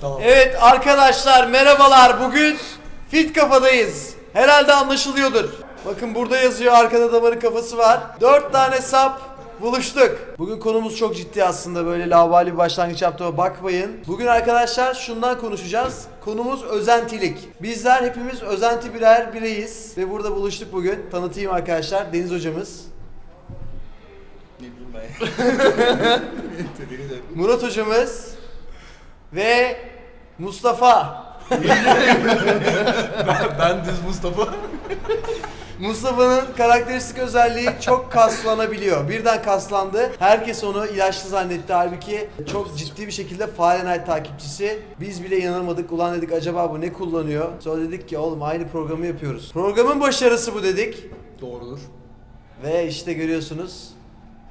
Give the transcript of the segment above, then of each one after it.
Tamam. Evet arkadaşlar merhabalar. Bugün fit kafadayız. Herhalde anlaşılıyordur. Bakın burada yazıyor arkada damarın kafası var. Dört tane sap buluştuk. Bugün konumuz çok ciddi aslında böyle lavabali bir başlangıç yaptığıma bakmayın. Bugün arkadaşlar şundan konuşacağız. Konumuz özentilik. Bizler hepimiz özenti birer bireyiz. Ve burada buluştuk bugün. Tanıtayım arkadaşlar. Deniz hocamız. Ne bileyim ben. Murat hocamız. Ve Mustafa. ben düz Mustafa. Mustafa'nın karakteristik özelliği çok kaslanabiliyor. Birden kaslandı. Herkes onu ilaçlı zannetti. Halbuki çok ciddi bir şekilde Fahrenheit takipçisi. Biz bile inanamadık. Ulan dedik acaba bu ne kullanıyor? Sonra dedik ki oğlum aynı programı yapıyoruz. Programın başarısı bu dedik. Doğrudur. Ve işte görüyorsunuz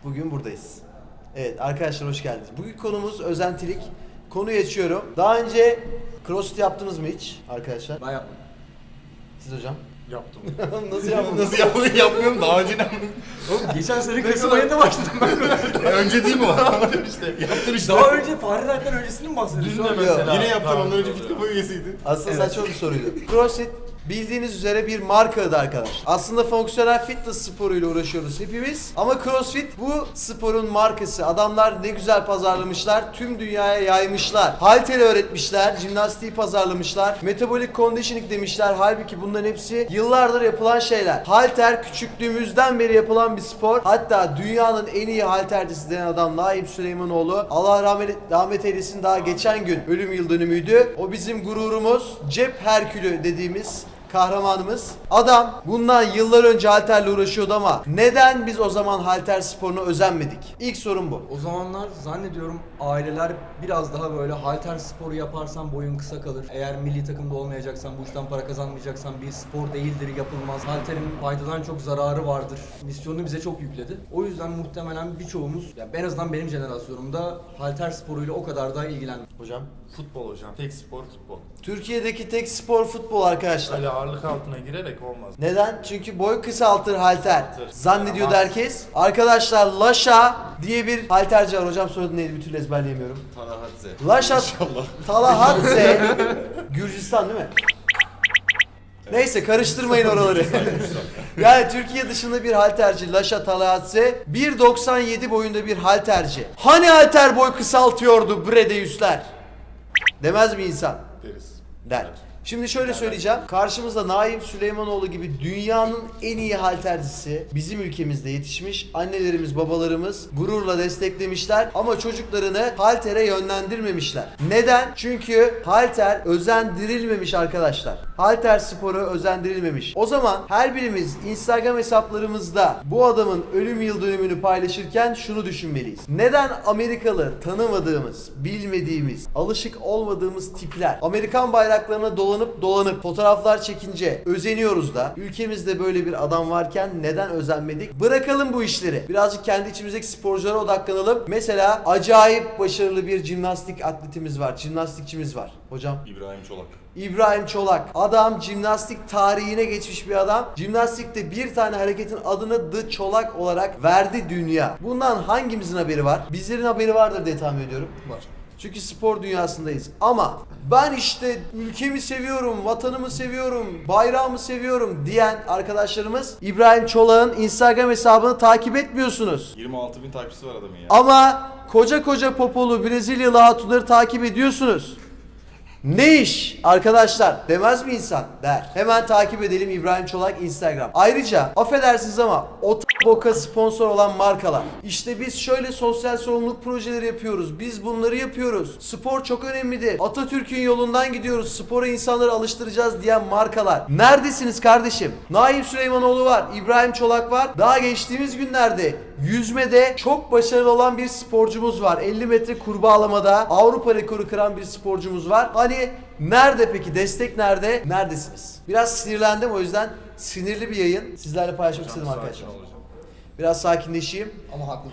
bugün buradayız. Evet arkadaşlar hoş geldiniz. Bugün konumuz özentilik. Konuyu açıyorum. Daha önce crossfit yaptınız mı hiç arkadaşlar? Ben yapmadım. Siz hocam? Yaptım. Nasıl yaptınız? Nasıl yapmayı yapmıyorum daha önce ne Oğlum geçen sene Kasım ayında başladım ben. E, önce değil mi o? işte yaptın işte. Daha önce Fahrenheit'ten öncesini mi bahsediyorsun? Dün de mesela. Yine yaptın Tamam, ondan önce fit kafa üyesiydin. Aslında Evet. saçma bir soruydu. CrossFit bildiğiniz üzere bir marka adı arkadaş. Aslında fonksiyonel fitness sporuyla uğraşıyoruz hepimiz. Ama CrossFit bu sporun markası. Adamlar ne güzel pazarlamışlar. Tüm dünyaya yaymışlar. Halter öğretmişler. Jimnastiği pazarlamışlar. Metabolic conditioning demişler. Halbuki bunların hepsi yıllardır yapılan şeyler. Halter küçüklüğümüzden beri yapılan bir spor. Hatta dünyanın en iyi haltercisi denen adam Naim Süleymanoğlu. Allah rahmet, rahmet eylesin daha geçen gün ölüm yıl dönümüydü. O bizim gururumuz. Cep Herkülü dediğimiz kahramanımız. Adam bundan yıllar önce halterle uğraşıyordu ama neden biz o zaman halter sporuna özenmedik? İlk sorun bu. O zamanlar zannediyorum aileler biraz daha böyle halter sporu yaparsan boyun kısa kalır. Eğer milli takımda olmayacaksan, bu işten para kazanmayacaksan bir spor değildir, yapılmaz. Halterin faydadan çok zararı vardır. Misyonunu bize çok yükledi. O yüzden muhtemelen birçoğumuz, ya en azından benim jenerasyonumda halter sporuyla o kadar da ilgilendik. Hocam. Futbol hocam. Tek spor futbol. Türkiye'deki tek spor futbol arkadaşlar. Öyle ağırlık altına girerek olmaz. Neden? Çünkü boy kısaltır halter. Halter. Zannediyordu Tamam. herkes. Arkadaşlar Laşa diye bir halterci var. Hocam soyadı neydi bir türlü ezberleyemiyorum. Tarahatze. Laşa İnşallah. Talahadze. Gürcistan değil mi? Neyse karıştırmayın oraları. yani Türkiye dışında bir halterci Laşa Talahadze 1.97 boyunda bir halterci. Hani halter boy kısaltıyordu Bredeüsler? Demez mi insan? Deriz. Der. Şimdi şöyle söyleyeceğim. Karşımızda Naim Süleymanoğlu gibi dünyanın en iyi haltercisi bizim ülkemizde yetişmiş. Annelerimiz, babalarımız gururla desteklemişler ama çocuklarını haltere yönlendirmemişler. Neden? Çünkü halter özendirilmemiş arkadaşlar. Halter sporu özendirilmemiş. O zaman her birimiz Instagram hesaplarımızda bu adamın ölüm yıl dönümünü paylaşırken şunu düşünmeliyiz. Neden Amerikalı tanımadığımız, bilmediğimiz, alışık olmadığımız tipler Amerikan bayraklarına dolanıp dolanıp fotoğraflar çekince özeniyoruz da ülkemizde böyle bir adam varken neden özenmedik? Bırakalım bu işleri. Birazcık kendi içimizdeki sporculara odaklanalım. Mesela acayip başarılı bir jimnastik atletimiz var. Jimnastikçimiz var. Hocam İbrahim Çolak. İbrahim Çolak. Adam jimnastik tarihine geçmiş bir adam. Jimnastikte bir tane hareketin adını The Çolak olarak verdi dünya. Bundan hangimizin haberi var? Bizlerin haberi vardır diye tahmin ediyorum. Var. Çünkü spor dünyasındayız. Ama ben işte ülkemi seviyorum, vatanımı seviyorum, bayrağımı seviyorum diyen arkadaşlarımız İbrahim Çolak'ın Instagram hesabını takip etmiyorsunuz. 26 bin takipçisi var adamın ya. Ama koca koca popolu Brezilyalı hatunları takip ediyorsunuz. Ne iş arkadaşlar demez mi insan der. Hemen takip edelim İbrahim Çolak Instagram. Ayrıca affedersiniz ama o boka sponsor olan markalar. İşte biz şöyle sosyal sorumluluk projeleri yapıyoruz. Biz bunları yapıyoruz. Spor çok önemlidir. Atatürk'ün yolundan gidiyoruz. Spora insanları alıştıracağız diyen markalar. Neredesiniz kardeşim? Naim Süleymanoğlu var. İbrahim Çolak var. Daha geçtiğimiz günlerde Yüzmede çok başarılı olan bir sporcumuz var. 50 metre kurbağalamada Avrupa rekoru kıran bir sporcumuz var. Hani nerede peki? Destek nerede? Neredesiniz? Biraz sinirlendim o yüzden sinirli bir yayın sizlerle paylaşmak istedim arkadaşlar. Biraz sakinleşeyim. Ama haklı.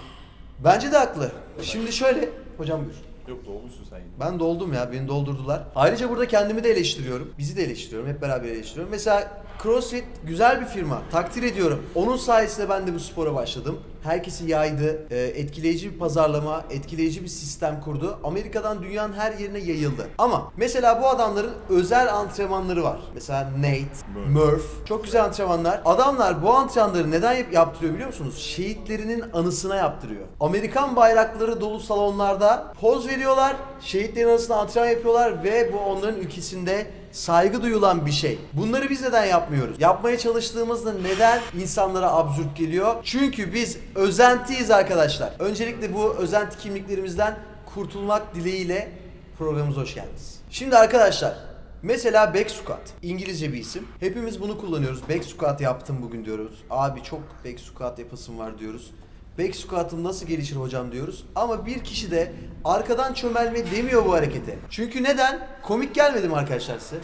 Bence de haklı. Şimdi şöyle. Hocam buyur. Yok doğmuşsun sen yine. Ben doldum ya, beni doldurdular. Ayrıca burada kendimi de eleştiriyorum. Bizi de eleştiriyorum, hep beraber eleştiriyorum. Mesela CrossFit güzel bir firma. Takdir ediyorum. Onun sayesinde ben de bu spora başladım. Herkesi yaydı. Ee, etkileyici bir pazarlama, etkileyici bir sistem kurdu. Amerika'dan dünyanın her yerine yayıldı. Ama mesela bu adamların özel antrenmanları var. Mesela Nate, Murph. Murph. Çok güzel antrenmanlar. Adamlar bu antrenmanları neden yap- yaptırıyor biliyor musunuz? Şehitlerinin anısına yaptırıyor. Amerikan bayrakları dolu salonlarda poz veriyorlar. Şehitlerin anısına antrenman yapıyorlar ve bu onların ülkesinde saygı duyulan bir şey. Bunları biz neden yapmıyoruz? Yapmaya çalıştığımızda neden insanlara absürt geliyor? Çünkü biz özentiyiz arkadaşlar. Öncelikle bu özenti kimliklerimizden kurtulmak dileğiyle programımıza hoş geldiniz. Şimdi arkadaşlar Mesela back squat. İngilizce bir isim. Hepimiz bunu kullanıyoruz. Back squat yaptım bugün diyoruz. Abi çok back squat yapasım var diyoruz. Back squat'ım nasıl gelişir hocam diyoruz. Ama bir kişi de arkadan çömelme demiyor bu harekete. Çünkü neden? Komik gelmedi mi arkadaşlar size?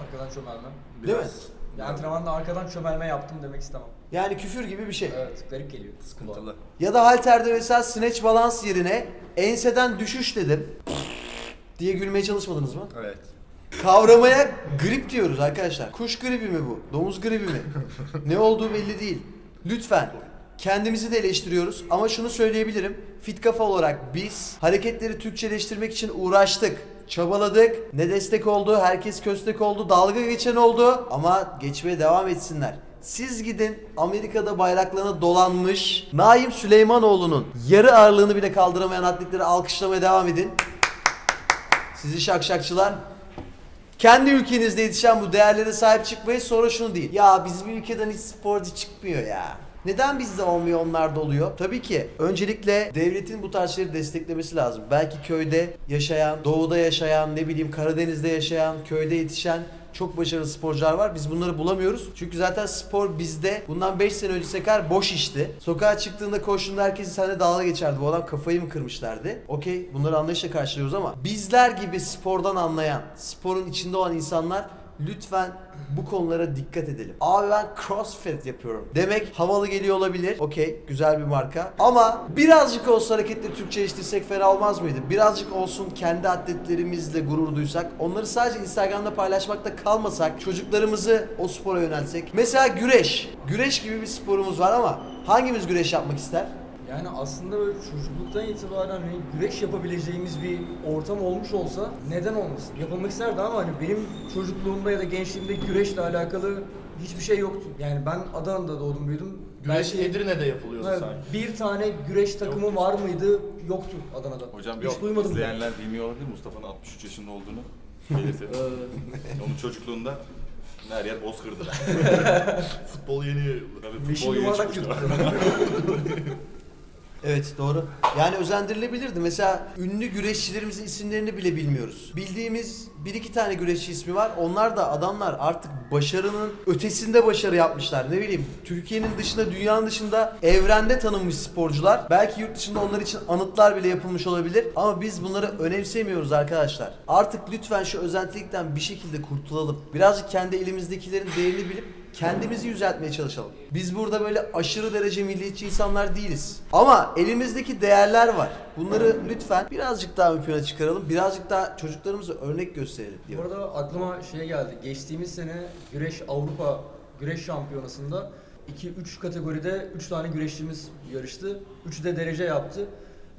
Arkadan çömelme. Değil mi? Ya antrenmanda arkadan çömelme yaptım demek istemem. Yani küfür gibi bir şey. Evet, garip geliyor. Sıkıntılı. Ya da halterde mesela snatch balans yerine enseden düşüş dedim. diye gülmeye çalışmadınız mı? Evet. Kavramaya grip diyoruz arkadaşlar. Kuş gribi mi bu? Domuz gribi mi? ne olduğu belli değil. Lütfen kendimizi de eleştiriyoruz ama şunu söyleyebilirim. Fit kafa olarak biz hareketleri Türkçeleştirmek için uğraştık. Çabaladık. Ne destek oldu, herkes köstek oldu, dalga geçen oldu ama geçmeye devam etsinler. Siz gidin Amerika'da bayraklarına dolanmış Naim Süleymanoğlu'nun yarı ağırlığını bile kaldıramayan atletleri alkışlamaya devam edin. Sizi şakşakçılar kendi ülkenizde yetişen bu değerlere sahip çıkmayı sonra şunu değil. Ya bizim ülkeden hiç sporcu çıkmıyor ya. Neden bizde olmuyor onlarda oluyor? Tabii ki öncelikle devletin bu tarz şeyleri desteklemesi lazım. Belki köyde yaşayan, doğuda yaşayan, ne bileyim Karadeniz'de yaşayan, köyde yetişen çok başarılı sporcular var. Biz bunları bulamıyoruz. Çünkü zaten spor bizde bundan 5 sene öncesine kadar boş işti. Sokağa çıktığında koştuğunda herkes seninle dalga geçerdi. Bu adam kafayı mı kırmışlardı? Okey bunları anlayışla karşılıyoruz ama bizler gibi spordan anlayan, sporun içinde olan insanlar lütfen bu konulara dikkat edelim. Abi ben crossfit yapıyorum. Demek havalı geliyor olabilir. Okey güzel bir marka. Ama birazcık olsa hareketleri Türkçeleştirsek fena olmaz mıydı? Birazcık olsun kendi atletlerimizle gurur duysak. Onları sadece Instagram'da paylaşmakta kalmasak. Çocuklarımızı o spora yöneltsek. Mesela güreş. Güreş gibi bir sporumuz var ama hangimiz güreş yapmak ister? Yani aslında böyle çocukluktan itibaren hani güreş yapabileceğimiz bir ortam olmuş olsa neden olmasın? Yapılmak isterdi ama hani benim çocukluğumda ya da gençliğimde güreşle alakalı hiçbir şey yoktu. Yani ben Adana'da doğdum büyüdüm. Güreş Belki- Edirne'de yapılıyordu Evet, sanki. bir tane güreş takımı var mıydı? Yoktu Adana'da. Hocam Hiç yok duymadım. izleyenler bilmiyor olabilir Mustafa'nın 63 yaşında olduğunu belirtelim. Onun çocukluğunda her yer bozkırdı. futbol yeni, Beşinci futbol yeni yuvarlak çıkmıştı. Evet doğru. Yani özendirilebilirdi. Mesela ünlü güreşçilerimizin isimlerini bile bilmiyoruz. Bildiğimiz bir iki tane güreşçi ismi var. Onlar da adamlar artık başarının ötesinde başarı yapmışlar. Ne bileyim Türkiye'nin dışında, dünyanın dışında evrende tanınmış sporcular. Belki yurt dışında onlar için anıtlar bile yapılmış olabilir. Ama biz bunları önemsemiyoruz arkadaşlar. Artık lütfen şu özentilikten bir şekilde kurtulalım. Birazcık kendi elimizdekilerin değerini bilip kendimizi yüceltmeye çalışalım. Biz burada böyle aşırı derece milliyetçi insanlar değiliz. Ama elimizdeki değerler var. Bunları lütfen birazcık daha ön plana çıkaralım. Birazcık daha çocuklarımıza örnek gösterelim Bu diyorum. arada aklıma şey geldi. Geçtiğimiz sene Güreş Avrupa Güreş Şampiyonası'nda 2-3 kategoride 3 tane güreşçimiz yarıştı. 3'ü de derece yaptı.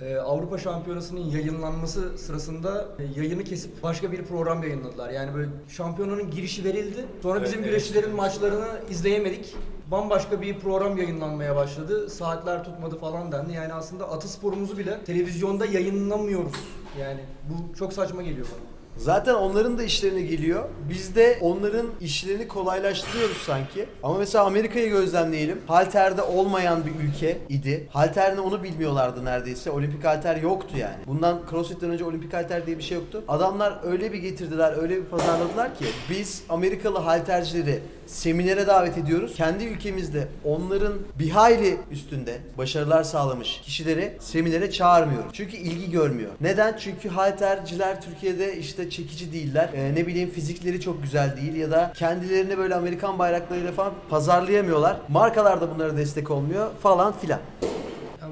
Ee, Avrupa Şampiyonası'nın yayınlanması sırasında e, yayını kesip başka bir program yayınladılar. Yani böyle şampiyonanın girişi verildi. Sonra bizim Evet, güreşçilerin maçlarını izleyemedik. Bambaşka bir program yayınlanmaya başladı. Saatler tutmadı falan dendi. Yani aslında atı sporumuzu bile televizyonda yayınlamıyoruz. Yani bu çok saçma geliyor bana. Zaten onların da işlerine geliyor. Biz de onların işlerini kolaylaştırıyoruz sanki. Ama mesela Amerika'yı gözlemleyelim. Halterde olmayan bir ülke idi. Halter onu bilmiyorlardı neredeyse. Olimpik halter yoktu yani. Bundan CrossFit'ten önce olimpik halter diye bir şey yoktu. Adamlar öyle bir getirdiler, öyle bir pazarladılar ki biz Amerikalı haltercileri seminere davet ediyoruz. Kendi ülkemizde onların bir hayli üstünde başarılar sağlamış kişileri seminere çağırmıyoruz. Çünkü ilgi görmüyor. Neden? Çünkü halterciler Türkiye'de işte çekici değiller. Ee, ne bileyim fizikleri çok güzel değil ya da kendilerini böyle Amerikan bayraklarıyla falan pazarlayamıyorlar. Markalar da bunlara destek olmuyor falan filan.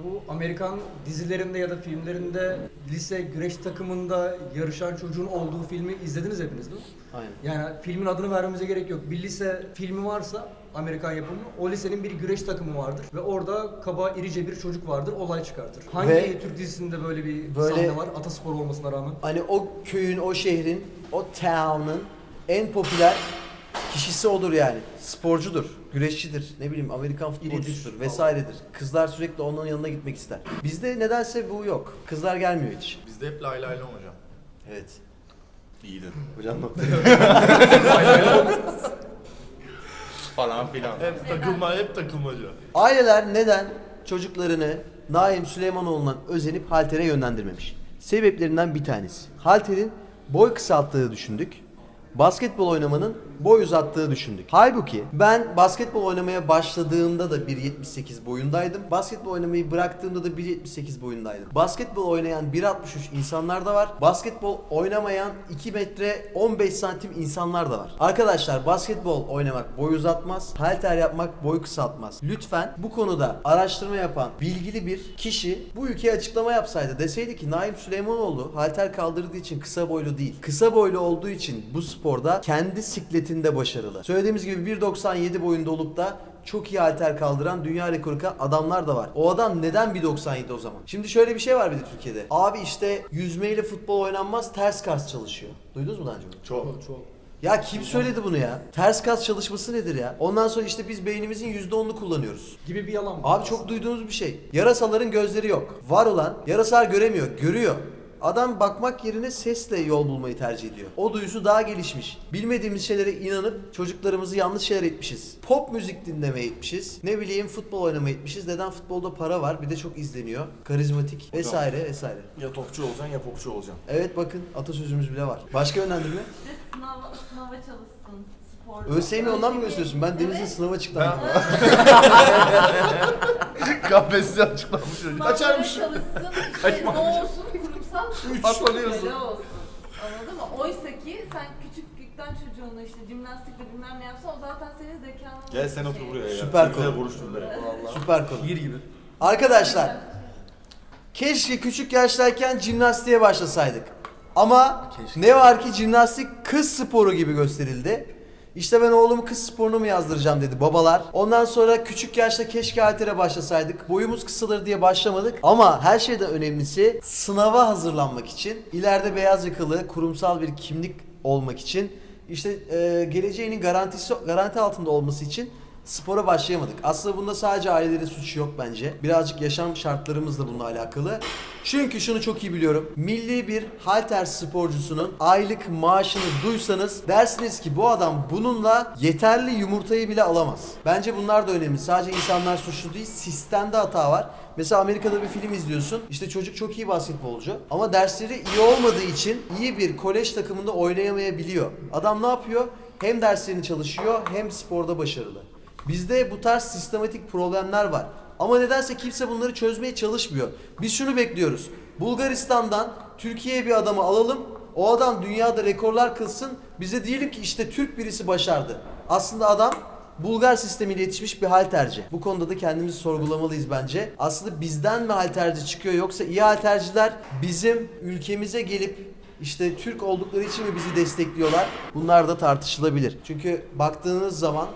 Bu Amerikan dizilerinde ya da filmlerinde lise güreş takımında yarışan çocuğun olduğu filmi izlediniz hepiniz değil mi? Aynen. Yani filmin adını vermemize gerek yok. Bir lise filmi varsa Amerikan yapımı, o lisenin bir güreş takımı vardır ve orada kaba irice bir çocuk vardır, olay çıkartır. Hangi Ve- Türk dizisinde böyle bir Böyle- sahne var? Ataspor olmasına rağmen. Hani o köyün, o şehrin, o town'ın en popüler kişisi odur yani. Sporcudur, güreşçidir, ne bileyim Amerikan futbolcusudur vesairedir. Kızlar sürekli onun yanına gitmek ister. Bizde nedense bu yok. Kızlar gelmiyor hiç. Bizde hep lay lay lom hocam. Evet. İyi dedin. Hocam nokta. Falan filan. Hep takılma, hep takılmaca. Aileler neden çocuklarını Naim Süleymanoğlu'ndan özenip haltere yönlendirmemiş? Sebeplerinden bir tanesi. Halterin boy kısalttığı düşündük. Basketbol oynamanın boy uzattığı düşündük. Halbuki ben basketbol oynamaya başladığımda da 1.78 boyundaydım. Basketbol oynamayı bıraktığımda da 1.78 boyundaydım. Basketbol oynayan 1.63 insanlar da var. Basketbol oynamayan 2 metre 15 santim insanlar da var. Arkadaşlar basketbol oynamak boy uzatmaz. Halter yapmak boy kısaltmaz. Lütfen bu konuda araştırma yapan bilgili bir kişi bu ülkeye açıklama yapsaydı. Deseydi ki Naim Süleymanoğlu halter kaldırdığı için kısa boylu değil. Kısa boylu olduğu için bu sporda kendi sikletinde başarılı. Söylediğimiz gibi 1.97 boyunda olup da çok iyi halter kaldıran dünya rekoru adamlar da var. O adam neden 1.97 o zaman? Şimdi şöyle bir şey var bir de Türkiye'de. Abi işte yüzmeyle futbol oynanmaz ters kas çalışıyor. Duydunuz mu daha önce bunu? Çok. Çok. Ya kim söyledi bunu ya? Ters kas çalışması nedir ya? Ondan sonra işte biz beynimizin %10'unu kullanıyoruz. Gibi bir yalan. Abi çok duyduğunuz bir şey. Yarasaların gözleri yok. Var olan yarasar göremiyor, görüyor. Adam bakmak yerine sesle yol bulmayı tercih ediyor. O duyusu daha gelişmiş. Bilmediğimiz şeylere inanıp çocuklarımızı yanlış şeyler etmişiz. Pop müzik dinlemeye etmişiz. Ne bileyim futbol oynamaya etmişiz. Neden futbolda para var? Bir de çok izleniyor. Karizmatik vesaire vesaire. Ya topçu olacaksın ya popçu olacaksın. Evet bakın atasözümüz bile var. Başka yönlendirme? Bir de sınava, sınava çalışsın. Spor. ÖSYM'i ondan mı gösteriyorsun? Ben Deniz'in Evet. sınava çıktım. KPSS açıklamış çocuk. Sınavlara Kaçarmış. çalışsın, işte ne olsun, Atlanıyorsun. böyle olsun. Anladın mı? Oysa ki sen küçüklükten çocuğunu işte jimnastikle bilmem ne yapsan o zaten senin zekanın... Gel sen otur buraya ya. Süper Güzel konu. buruşturdular. Süper konu. Şiir gibi. Arkadaşlar keşke küçük yaştayken jimnastiğe başlasaydık. Ama ne var ki jimnastik kız sporu gibi gösterildi. İşte ben oğlumu kız sporunu mu yazdıracağım dedi babalar. Ondan sonra küçük yaşta keşke haltere başlasaydık. Boyumuz kısalır diye başlamadık. Ama her şeyden önemlisi sınava hazırlanmak için, ileride beyaz yakalı kurumsal bir kimlik olmak için, işte e, geleceğinin garantisi garanti altında olması için spora başlayamadık. Aslında bunda sadece ailelerin suçu yok bence. Birazcık yaşam şartlarımız da bununla alakalı. Çünkü şunu çok iyi biliyorum. Milli bir halter sporcusunun aylık maaşını duysanız dersiniz ki bu adam bununla yeterli yumurtayı bile alamaz. Bence bunlar da önemli. Sadece insanlar suçlu değil, sistemde hata var. Mesela Amerika'da bir film izliyorsun. İşte çocuk çok iyi basketbolcu ama dersleri iyi olmadığı için iyi bir kolej takımında oynayamayabiliyor. Adam ne yapıyor? Hem derslerini çalışıyor hem sporda başarılı. Bizde bu tarz sistematik problemler var. Ama nedense kimse bunları çözmeye çalışmıyor. Biz şunu bekliyoruz. Bulgaristan'dan Türkiye'ye bir adamı alalım. O adam dünyada rekorlar kılsın. Bize diyelim ki işte Türk birisi başardı. Aslında adam Bulgar sistemiyle yetişmiş bir halterci. Bu konuda da kendimizi sorgulamalıyız bence. Aslında bizden mi halterci çıkıyor yoksa iyi halterciler bizim ülkemize gelip işte Türk oldukları için mi bizi destekliyorlar? Bunlar da tartışılabilir. Çünkü baktığınız zaman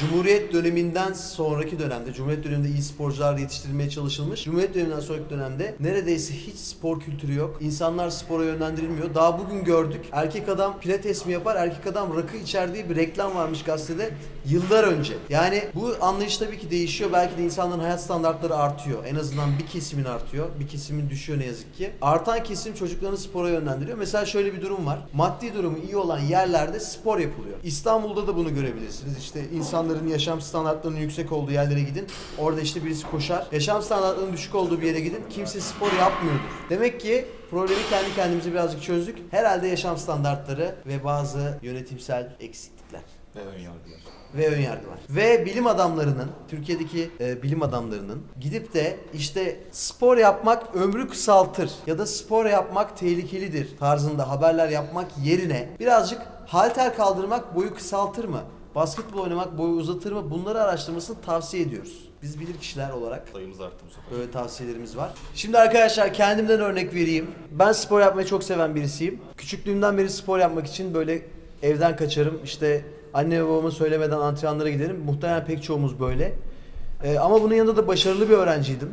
Cumhuriyet döneminden sonraki dönemde, Cumhuriyet döneminde iyi sporcular yetiştirilmeye çalışılmış. Cumhuriyet döneminden sonraki dönemde neredeyse hiç spor kültürü yok. İnsanlar spora yönlendirilmiyor. Daha bugün gördük. Erkek adam pilates mi yapar, erkek adam rakı içer diye bir reklam varmış gazetede yıllar önce. Yani bu anlayış tabii ki değişiyor. Belki de insanların hayat standartları artıyor. En azından bir kesimin artıyor. Bir kesimin düşüyor ne yazık ki. Artan kesim çocuklarını spora yönlendiriyor. Mesela şöyle bir durum var. Maddi durumu iyi olan yerlerde spor yapılıyor. İstanbul'da da bunu görebilirsiniz. İşte insanların yaşam standartlarının yüksek olduğu yerlere gidin. Orada işte birisi koşar. Yaşam standartlarının düşük olduğu bir yere gidin. Kimse spor yapmıyordur. Demek ki problemi kendi kendimize birazcık çözdük. Herhalde yaşam standartları ve bazı yönetimsel eksiklikler Ve ön yargılar. Ve ön yargılar. Ve bilim adamlarının, Türkiye'deki e, bilim adamlarının gidip de işte spor yapmak ömrü kısaltır ya da spor yapmak tehlikelidir tarzında haberler yapmak yerine birazcık halter kaldırmak boyu kısaltır mı? Basketbol oynamak boyu uzatır mı? Bunları araştırmasını tavsiye ediyoruz. Biz bilir kişiler olarak Sayımız arttı bu sefer. Böyle tavsiyelerimiz var. Şimdi arkadaşlar kendimden örnek vereyim. Ben spor yapmayı çok seven birisiyim. Küçüklüğümden beri spor yapmak için böyle evden kaçarım. İşte anne ve babama söylemeden antrenmanlara giderim. Muhtemelen pek çoğumuz böyle. Ee, ama bunun yanında da başarılı bir öğrenciydim.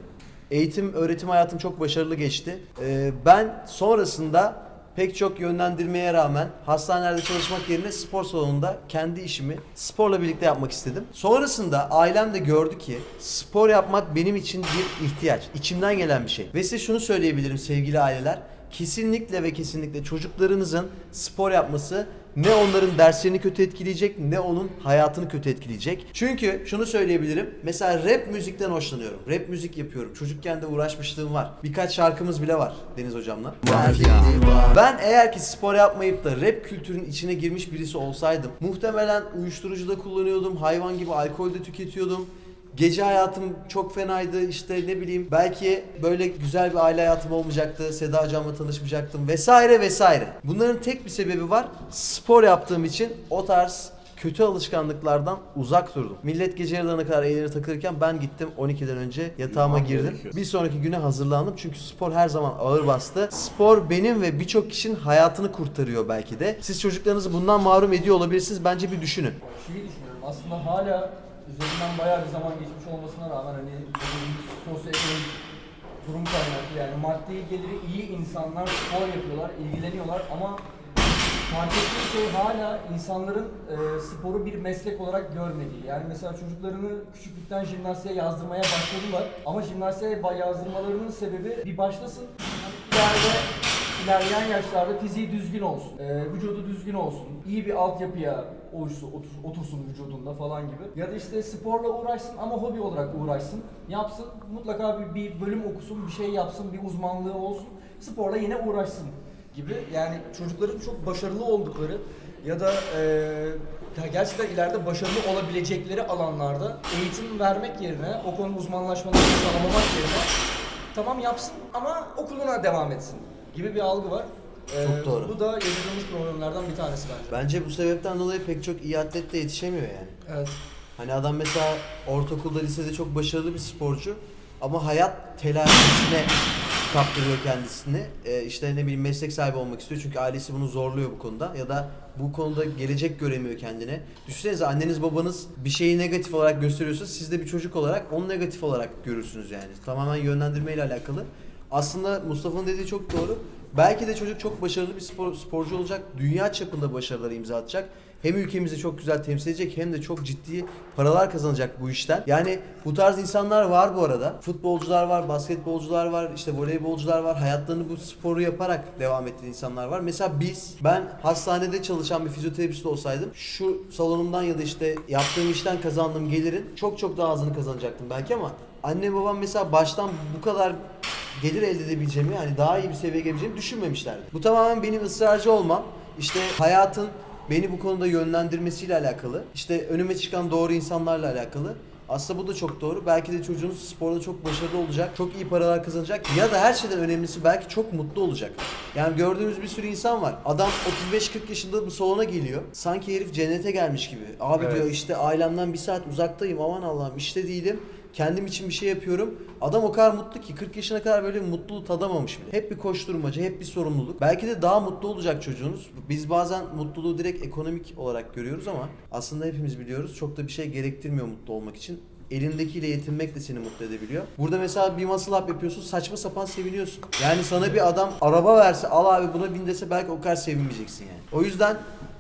Eğitim, öğretim hayatım çok başarılı geçti. Ee, ben sonrasında pek çok yönlendirmeye rağmen hastanelerde çalışmak yerine spor salonunda kendi işimi sporla birlikte yapmak istedim. Sonrasında ailem de gördü ki spor yapmak benim için bir ihtiyaç. içimden gelen bir şey. Ve size şunu söyleyebilirim sevgili aileler. Kesinlikle ve kesinlikle çocuklarınızın spor yapması ne onların derslerini kötü etkileyecek ne onun hayatını kötü etkileyecek. Çünkü şunu söyleyebilirim. Mesela rap müzikten hoşlanıyorum. Rap müzik yapıyorum. Çocukken de uğraşmışlığım var. Birkaç şarkımız bile var Deniz hocamla. Ben eğer ki spor yapmayıp da rap kültürün içine girmiş birisi olsaydım muhtemelen uyuşturucu da kullanıyordum. Hayvan gibi alkol de tüketiyordum. Gece hayatım çok fenaydı işte ne bileyim belki böyle güzel bir aile hayatım olmayacaktı. Seda hocamla tanışmayacaktım vesaire vesaire. Bunların tek bir sebebi var. Spor yaptığım için o tarz kötü alışkanlıklardan uzak durdum. Millet gece yarılarına kadar eğlenir takılırken ben gittim 12'den önce yatağıma girdim. gerekiyor. Bir sonraki güne hazırlandım çünkü spor her zaman ağır bastı. Spor benim ve birçok kişinin hayatını kurtarıyor belki de. Siz çocuklarınızı bundan mahrum ediyor olabilirsiniz. Bence bir düşünün. Şeyi düşünüyorum aslında hala üzerinden bayağı bir zaman geçmiş olmasına rağmen hani sosyoekonomik durum kaynaklı yani maddi geliri iyi insanlar spor yapıyorlar, ilgileniyorlar ama fark ettiğim şey hala insanların e, sporu bir meslek olarak görmediği. Yani mesela çocuklarını küçüklükten jimnastiğe yazdırmaya başladılar ama jimnastiğe yazdırmalarının sebebi bir başlasın. İleride ilerleyen yaşlarda fiziği düzgün olsun, e, vücudu düzgün olsun, iyi bir altyapıya oluşsun, otur- otursun vücudunda falan gibi. Ya da işte sporla uğraşsın ama hobi olarak uğraşsın, yapsın, mutlaka bir, bir bölüm okusun, bir şey yapsın, bir uzmanlığı olsun, sporla yine uğraşsın gibi. Yani çocukların çok başarılı oldukları ya da e, gerçekten ileride başarılı olabilecekleri alanlarda eğitim vermek yerine, o konu uzmanlaşmalarını sağlamamak yerine tamam yapsın ama okuluna devam etsin gibi bir algı var. Ee, Çok doğru. Bu da yaşadığımız problemlerden bir tanesi bence. Bence bu sebepten dolayı pek çok iyi atlet de yetişemiyor yani. Evet. Hani adam mesela ortaokulda, lisede çok başarılı bir sporcu ama hayat telaşesine kaptırıyor kendisini. Ee, işte ne bileyim meslek sahibi olmak istiyor çünkü ailesi bunu zorluyor bu konuda ya da bu konuda gelecek göremiyor kendine. Düşünsenize anneniz babanız bir şeyi negatif olarak gösteriyorsa siz de bir çocuk olarak onu negatif olarak görürsünüz yani. Tamamen yönlendirmeyle alakalı. Aslında Mustafa'nın dediği çok doğru. Belki de çocuk çok başarılı bir spor, sporcu olacak. Dünya çapında başarılara imza atacak. Hem ülkemizi çok güzel temsil edecek hem de çok ciddi paralar kazanacak bu işten. Yani bu tarz insanlar var bu arada. Futbolcular var, basketbolcular var, işte voleybolcular var. Hayatlarını bu sporu yaparak devam ettiren insanlar var. Mesela biz, ben hastanede çalışan bir fizyoterapist olsaydım şu salonumdan ya da işte yaptığım işten kazandığım gelirin çok çok daha azını kazanacaktım belki ama anne babam mesela baştan bu kadar gelir elde edebileceğimi yani daha iyi bir seviyeye gelebileceğimi düşünmemişlerdi. Bu tamamen benim ısrarcı olmam. İşte hayatın beni bu konuda yönlendirmesiyle alakalı. İşte önüme çıkan doğru insanlarla alakalı. Aslında bu da çok doğru. Belki de çocuğunuz sporda çok başarılı olacak, çok iyi paralar kazanacak ya da her şeyden önemlisi belki çok mutlu olacak. Yani gördüğümüz bir sürü insan var. Adam 35-40 yaşında bu salona geliyor. Sanki herif cennete gelmiş gibi. Abi Evet. diyor işte ailemden bir saat uzaktayım aman Allah'ım işte değilim. Kendim için bir şey yapıyorum. Adam o kadar mutlu ki 40 yaşına kadar böyle bir mutluluğu tadamamış bile. Hep bir koşturmaca, hep bir sorumluluk. Belki de daha mutlu olacak çocuğunuz. Biz bazen mutluluğu direkt ekonomik olarak görüyoruz ama aslında hepimiz biliyoruz. Çok da bir şey gerektirmiyor mutlu olmak için. Elindekiyle yetinmek de seni mutlu edebiliyor. Burada mesela bir muscle up yapıyorsun saçma sapan seviniyorsun. Yani sana bir adam araba verse al abi buna bin dese belki o kadar sevinmeyeceksin yani. O yüzden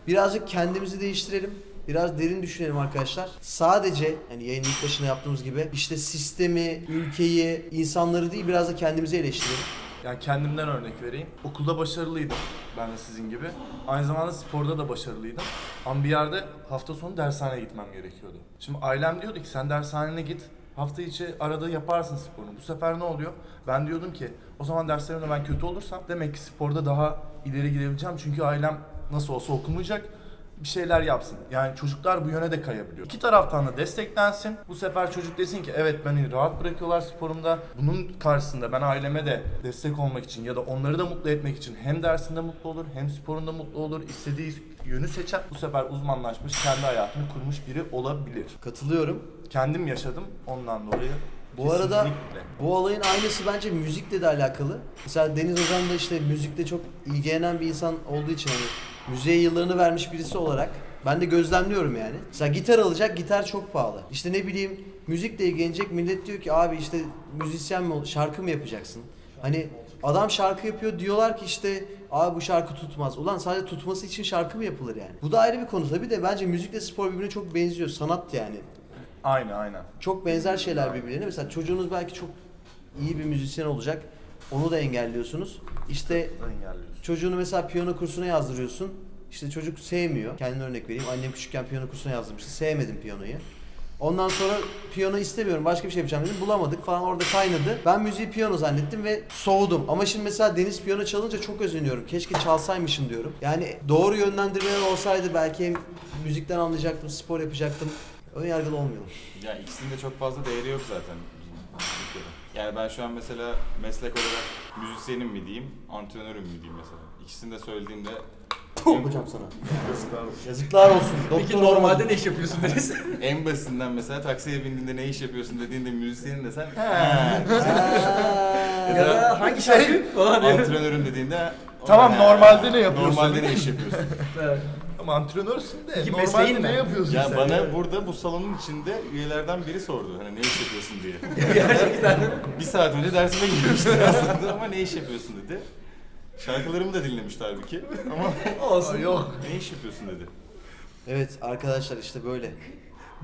birazcık kendimizi değiştirelim. Biraz derin düşünelim arkadaşlar. Sadece hani yayının ilk başına yaptığımız gibi işte sistemi, ülkeyi, insanları değil biraz da kendimizi eleştirelim. Yani kendimden örnek vereyim. Okulda başarılıydım ben de sizin gibi. Aynı zamanda sporda da başarılıydım. Ama bir yerde hafta sonu dershaneye gitmem gerekiyordu. Şimdi ailem diyordu ki sen dershanene git. Hafta içi arada yaparsın sporunu. Bu sefer ne oluyor? Ben diyordum ki o zaman derslerimde ben kötü olursam demek ki sporda daha ileri gidebileceğim. Çünkü ailem nasıl olsa okumayacak. Bir şeyler yapsın. Yani çocuklar bu yöne de kayabiliyor. İki taraftan da desteklensin. Bu sefer çocuk desin ki evet beni rahat bırakıyorlar sporumda. Bunun karşısında ben aileme de destek olmak için ya da onları da mutlu etmek için hem dersinde mutlu olur hem sporunda mutlu olur. istediği yönü seçer. Bu sefer uzmanlaşmış, kendi hayatını kurmuş biri olabilir. Katılıyorum. Kendim yaşadım ondan dolayı. Bu arada kesinlikle. bu olayın aynısı bence müzikle de alakalı. Mesela Deniz Hocam da işte müzikte çok ilgilenen bir insan olduğu için hani müziğe yıllarını vermiş birisi olarak ben de gözlemliyorum yani. Mesela gitar alacak, gitar çok pahalı. İşte ne bileyim müzikle ilgilenecek millet diyor ki abi işte müzisyen mi ol, şarkı mı yapacaksın? Hani adam şarkı yapıyor diyorlar ki işte abi bu şarkı tutmaz. Ulan sadece tutması için şarkı mı yapılır yani? Bu da ayrı bir konu tabii de bence müzikle spor birbirine çok benziyor. Sanat yani. Aynen aynen. Çok benzer şeyler birbirine. Mesela çocuğunuz belki çok iyi bir müzisyen olacak. Onu da engelliyorsunuz. İşte Engelliyorsun. Çocuğunu mesela piyano kursuna yazdırıyorsun. İşte çocuk sevmiyor. Kendime örnek vereyim. Annem küçükken piyano kursuna yazdırmıştı. Sevmedim piyanoyu. Ondan sonra piyano istemiyorum başka bir şey yapacağım dedim. Bulamadık falan orada kaynadı. Ben müziği piyano zannettim ve soğudum. Ama şimdi mesela Deniz piyano çalınca çok özeniyorum. Keşke çalsaymışım diyorum. Yani doğru yönlendirmeler olsaydı belki hem müzikten anlayacaktım, spor yapacaktım. Ön yargılı olmayalım. Ya ikisinin de çok fazla değeri yok zaten Yani ben şu an mesela meslek olarak müzisyenim mi diyeyim, antrenörüm mü diyeyim mesela. İkisini de söylediğimde Hocam sana. Yazıklar olsun. Peki Doktor normalde olmadın. ne iş yapıyorsun Deniz? en basitinden mesela taksiye bindiğinde ne iş yapıyorsun dediğinde müzisyenin de sen ya da hangi şarkı falan diye. antrenörüm dediğinde Tamam, "Ha, normalde ne yapıyorsun?" Normalde ne iş yapıyorsun? Evet. Ama antrenörsün de Peki normalde mesleğin ne yapıyorsun ya sen? bana ya? burada bu salonun içinde üyelerden biri sordu hani ne iş yapıyorsun diye. Gerçekten. bir saat önce dersime girmiştim aslında ama ne iş yapıyorsun dedi. Şarkılarımı da dinlemişti halbuki ama Olsun. Aa, Yok. ne iş yapıyorsun dedi. Evet arkadaşlar işte böyle.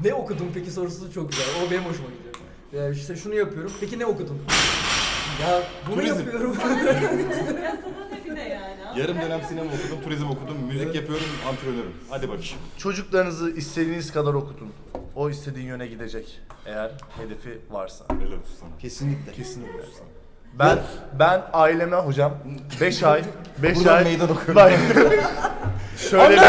Ne okudun peki sorusu çok güzel. O benim hoşuma gidiyor. Ya işte şunu yapıyorum. Peki ne okudun? Ya bunu Turizm. yapıyorum. Ya sana ne bir de yani. Yarım dönem sinema okudum, turizm okudum, müzik yapıyorum, antrenörüm. Hadi bakayım. Çocuklarınızı istediğiniz kadar okutun. O istediğin yöne gidecek. Eğer hedefi varsa. Helal olsun sana. Kesinlikle. Kesinlikle. Ben ben aileme hocam 5 ay 5 Buradan ay meydan okuyorum. Bak, şöyle bir,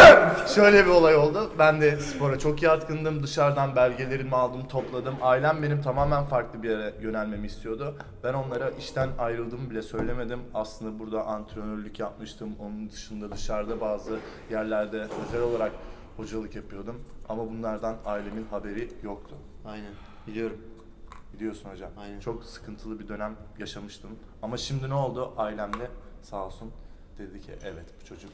şöyle bir olay oldu. Ben de spora çok yatkındım. Dışarıdan belgelerimi aldım, topladım. Ailem benim tamamen farklı bir yere yönelmemi istiyordu. Ben onlara işten ayrıldığımı bile söylemedim. Aslında burada antrenörlük yapmıştım. Onun dışında dışarıda bazı yerlerde özel olarak hocalık yapıyordum. Ama bunlardan ailemin haberi yoktu. Aynen. Biliyorum. Biliyorsun hocam. Aynen. Çok sıkıntılı bir dönem yaşamıştım. Ama şimdi ne oldu? Ailem de sağ olsun dedi ki evet bu çocuk.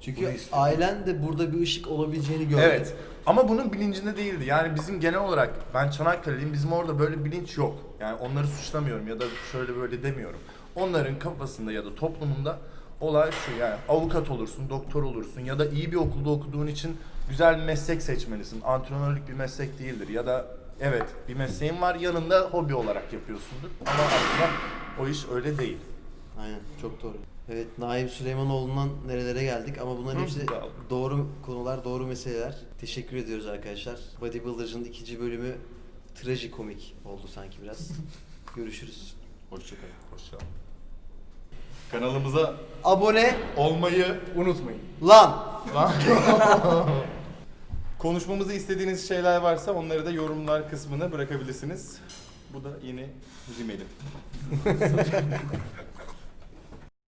Çünkü istiyorum. ailen de burada bir ışık olabileceğini gördü. Evet. Ama bunun bilincinde değildi. Yani bizim genel olarak ben Çanakkale'liyim. Bizim orada böyle bilinç yok. Yani onları suçlamıyorum ya da şöyle böyle demiyorum. Onların kafasında ya da toplumunda olay şu yani avukat olursun, doktor olursun ya da iyi bir okulda okuduğun için güzel bir meslek seçmelisin. Antrenörlük bir meslek değildir ya da evet bir mesleğin var yanında hobi olarak yapıyorsundur. Ama aslında o iş öyle değil. Aynen. Çok doğru. Evet Naim Süleymanoğlu'ndan nerelere geldik ama bunların hepsi doğru konular, doğru meseleler. Teşekkür ediyoruz arkadaşlar. Bodybuilder'cının ikinci bölümü trajikomik oldu sanki biraz. Görüşürüz. Hoşçakalın. Hoşça Kanalımıza Abone olmayı, Unutmayın. lan. konuşmamızı istediğiniz şeyler varsa onları da yorumlar kısmına bırakabilirsiniz. Bu da yeni Rimel'im.